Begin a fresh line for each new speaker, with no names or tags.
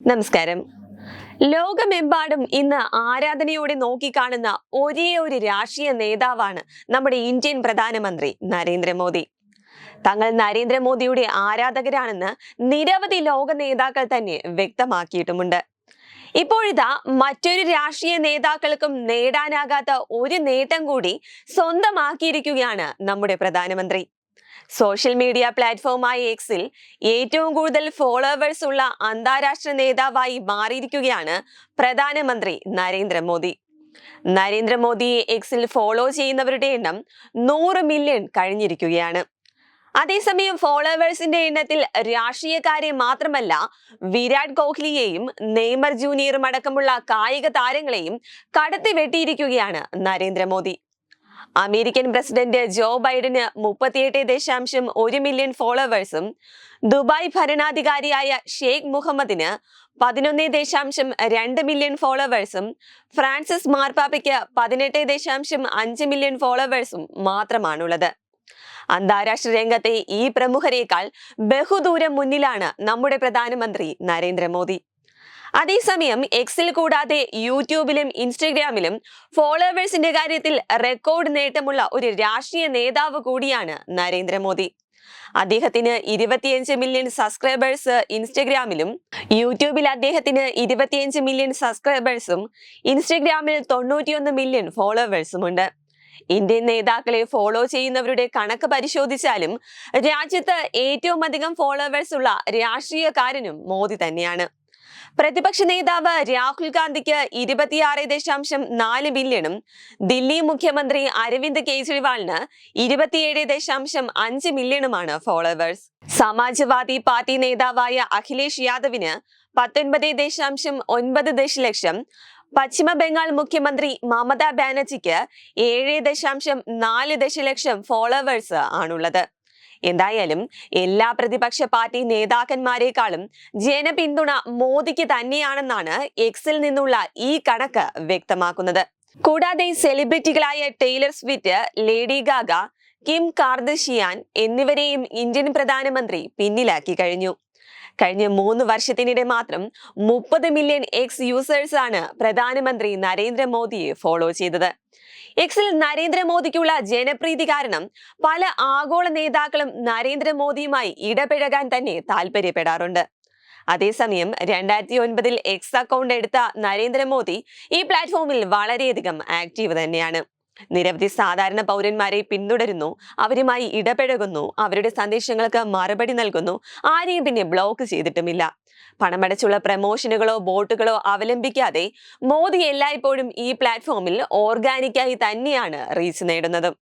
നമസ്കാരം. ലോകമെമ്പാടും ഇന്ന് ആരാധനയോടെ നോക്കിക്കാണുന്ന ഒരേ ഒരു രാഷ്ട്രീയ നേതാവാണ് നമ്മുടെ ഇന്ത്യൻ പ്രധാനമന്ത്രി നരേന്ദ്രമോദി. തങ്ങൾ നരേന്ദ്രമോദിയുടെ ആരാധകരാണെന്ന് നിരവധി ലോക നേതാക്കൾ തന്നെ വ്യക്തമാക്കിയിട്ടുമുണ്ട്. ഇപ്പോഴിതാ മറ്റൊരു രാഷ്ട്രീയ നേതാക്കൾക്കും നേടാനാകാത്ത ഒരു നേട്ടം കൂടി സ്വന്തമാക്കിയിരിക്കുകയാണ് നമ്മുടെ പ്രധാനമന്ത്രി. സോഷ്യൽ മീഡിയ പ്ലാറ്റ്ഫോമായ എക്സിൽ ഏറ്റവും കൂടുതൽ ഫോളോവേഴ്സ് ഉള്ള അന്താരാഷ്ട്ര നേതാവായി മാറിയിരിക്കുകയാണ് പ്രധാനമന്ത്രി നരേന്ദ്രമോദി. നരേന്ദ്രമോദിയെ എക്സിൽ ഫോളോ ചെയ്യുന്നവരുടെ എണ്ണം നൂറ് മില്യൺ കഴിഞ്ഞിരിക്കുകയാണ്. അതേസമയം ഫോളോവേഴ്സിന്റെ എണ്ണത്തിൽ രാഷ്ട്രീയക്കാരെ മാത്രമല്ല വിരാട് കോഹ്ലിയെയും നെയ്മർ ജൂനിയറും അടക്കമുള്ള കായിക താരങ്ങളെയും കടത്തി വെട്ടിയിരിക്കുകയാണ് നരേന്ദ്രമോദി. അമേരിക്കൻ പ്രസിഡന്റ് ജോ ബൈഡന് മുപ്പത്തിയെട്ട് ദശാംശം ഒരു മില്യൺ ഫോളോവേഴ്സും ദുബായ് ഭരണാധികാരിയായ ഷെയ്ഖ് മുഹമ്മദിന് പതിനൊന്ന് ദശാംശം രണ്ട് മില്യൺ ഫോളോവേഴ്സും ഫ്രാൻസിസ് മാർപ്പാപ്പയ്ക്ക് പതിനെട്ട് ദശാംശം അഞ്ച് മില്യൺ ഫോളോവേഴ്സും മാത്രമാണുള്ളത്. അന്താരാഷ്ട്ര രംഗത്തെ ഈ പ്രമുഖരേക്കാൾ ബഹുദൂരം മുന്നിലാണ് നമ്മുടെ പ്രധാനമന്ത്രി നരേന്ദ്രമോദി. അതേസമയം എക്സിൽ കൂടാതെ യൂട്യൂബിലും ഇൻസ്റ്റഗ്രാമിലും ഫോളോവേഴ്സിന്റെ കാര്യത്തിൽ റെക്കോർഡ് നേട്ടമുള്ള ഒരു രാഷ്ട്രീയ നേതാവ് കൂടിയാണ് നരേന്ദ്രമോദി. അദ്ദേഹത്തിന് ഇരുപത്തിയഞ്ച് മില്യൺ സബ്സ്ക്രൈബേഴ്സ് ഇൻസ്റ്റഗ്രാമിലും യൂട്യൂബിൽ അദ്ദേഹത്തിന് ഇരുപത്തിയഞ്ച് മില്യൺ സബ്സ്ക്രൈബേഴ്സും ഇൻസ്റ്റഗ്രാമിൽ തൊണ്ണൂറ്റിയൊന്ന് മില്യൺ ഫോളോവേഴ്സും ഉണ്ട്. ഇന്ത്യൻ നേതാക്കളെ ഫോളോ ചെയ്യുന്നവരുടെ കണക്ക് പരിശോധിച്ചാലും രാജ്യത്ത് ഏറ്റവും അധികം ഫോളോവേഴ്സ് ഉള്ള രാഷ്ട്രീയക്കാരനും മോദി തന്നെയാണ്. പ്രതിപക്ഷ നേതാവ് രാഹുൽ ഗാന്ധിക്ക് ഇരുപത്തിയാറ് ദശാംശം നാല് ബില്യണും ദില്ലി മുഖ്യമന്ത്രി അരവിന്ദ് കെജ്രിവാളിന് ഇരുപത്തിയേഴ് ദശാംശം അഞ്ച് മില്യണുമാണ് ഫോളോവേഴ്സ്. സമാജ്വാദി പാർട്ടി നേതാവായ അഖിലേഷ് യാദവിന് പത്തൊൻപത് ദശാംശം ഒൻപത് ദശലക്ഷം പശ്ചിമ ബംഗാൾ മുഖ്യമന്ത്രി മമതാ ബാനർജിക്ക് ഏഴ് ദശാംശം നാല് ദശലക്ഷം ഫോളോവേഴ്സ് ആണുള്ളത്. എന്തായാലും എല്ലാ പ്രതിപക്ഷ പാർട്ടി നേതാക്കന്മാരെക്കാളും ജനപിന്തുണ മോദിക്ക് തന്നെയാണെന്നാണ് എക്സിൽ നിന്നുള്ള ഈ കണക്ക് വ്യക്തമാക്കുന്നത്. കൂടാതെ സെലിബ്രിറ്റികളായ Taylor Swift Lady Gaga Kim Kardashian എന്നിവരെയും ഇന്ത്യൻ പ്രധാനമന്ത്രി പിന്നിലാക്കി കഴിഞ്ഞു. കഴിഞ്ഞ മൂന്ന് വർഷത്തിനിടെ മാത്രം മുപ്പത് മില്യൺ എക്സ് യൂസേഴ്സ് ആണ് പ്രധാനമന്ത്രി നരേന്ദ്രമോദിയെ ഫോളോ ചെയ്തത്. എക്സിൽ നരേന്ദ്രമോദിക്കുള്ള ജനപ്രീതി കാരണം പല ആഗോള നേതാക്കളും നരേന്ദ്രമോദിയുമായി ഇടപഴകാൻ തന്നെ താല്പര്യപ്പെടാറുണ്ട്. അതേസമയം രണ്ടായിരത്തി ഒൻപതിൽ എക്സ് അക്കൗണ്ട് എടുത്ത നരേന്ദ്രമോദി ഈ പ്ലാറ്റ്ഫോമിൽ വളരെയധികം ആക്റ്റീവ് തന്നെയാണ്. നിരവധി സാധാരണ പൗരന്മാരെ പിന്തുടരുന്നു. അവരുമായി ഇടപഴകുന്നു. അവരുടെ സന്ദേശങ്ങൾക്ക് മറുപടി നൽകുന്നു. ആരെയും പിന്നെ ബ്ലോക്ക് ചെയ്തിട്ടുമില്ല. പണമടച്ചുള്ള പ്രമോഷനുകളോ ബോട്ടുകളോ അവലംബിക്കാതെ മോദി എല്ലായ്പ്പോഴും ഈ പ്ലാറ്റ്ഫോമിൽ ഓർഗാനിക്കായി തന്നെയാണ് റീച്ച് നേടുന്നത്.